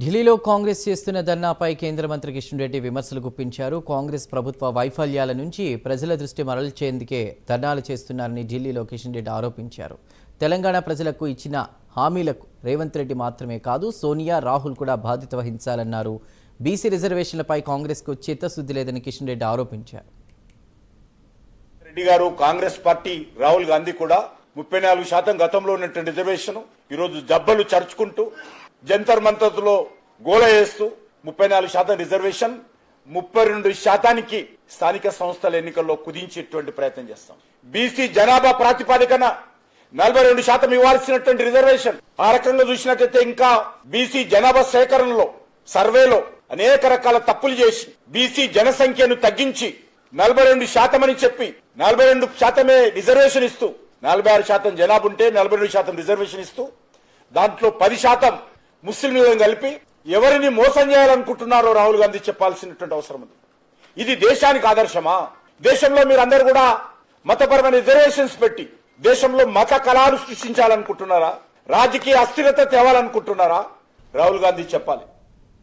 ఢిల్లీలో కాంగ్రెస్ చేస్తున్న ధర్నాపై కేంద్ర మంత్రి కిషన్ రెడ్డి విమర్శలు గుప్పించారు. కాంగ్రెస్ ప్రభుత్వ వైఫల్యాల నుంచి ప్రజల దృష్టి మరల్చేందుకే ధర్నాలు చేస్తున్నారని ఢిల్లీలో కిషన్ రెడ్డి ఆరోపించారు. తెలంగాణ ప్రజలకు ఇచ్చిన హామీలకు రేవంత్ రెడ్డి మాత్రమే కాదు సోనియా రాహుల్ కూడా బాధ్యత వహించాలన్నారు. బీసీ రిజర్వేషన్లపై కాంగ్రెస్కు చిత్తశుద్ధి లేదని కిషన్ రెడ్డి ఆరోపించారు. రెడ్డి గారు కాంగ్రెస్ పార్టీ రాహుల్ గాంధీ కూడా ముప్పై నాలుగు శాతం గతంలో ఉన్నటువంటి రిజర్వేషన్ ఈరోజు జబ్బలు చరుచుకుంటూ జంతర్ మంతర్లో గోల వేస్తూ ముప్పై నాలుగు శాతం రిజర్వేషన్ ముప్పై రెండు శాతానికి స్థానిక సంస్థల ఎన్నికల్లో కుదించేటువంటి ప్రయత్నం చేస్తాం. బీసీ జనాభా ప్రాతిపాదికన నలభై రెండు శాతం ఇవ్వాల్సినటువంటి రిజర్వేషన్. ఆ రకంగా చూసినట్లయితే ఇంకా బీసీ జనాభా సేకరణలో సర్వేలో అనేక రకాల తప్పులు చేసి బీసీ జనసంఖ్యను తగ్గించి నలభై రెండు శాతం అని చెప్పి నలభై రెండు శాతమే రిజర్వేషన్ ఇస్తూ నలభై ఆరు శాతం జనాభా ఉంటే నలభై రెండు శాతం రిజర్వేషన్ ఇస్తూ దాంట్లో పది శాతం ముస్లింలను కలిపి ఎవరిని మోసం చేయాలనుకుంటున్నారో రాహుల్ గాంధీ చెప్పాల్సినటువంటి అవసరం ఉంది. ఇది దేశానికి ఆదర్శమా? దేశంలో మీరందరూ కూడా మతపరమైన రిజర్వేషన్స్ పెట్టి దేశంలో మత కళాలు సృష్టించాలనుకుంటున్నారా? రాజకీయ అస్థిరత తేవాలనుకుంటున్నారా? రాహుల్ గాంధీ చెప్పాలి.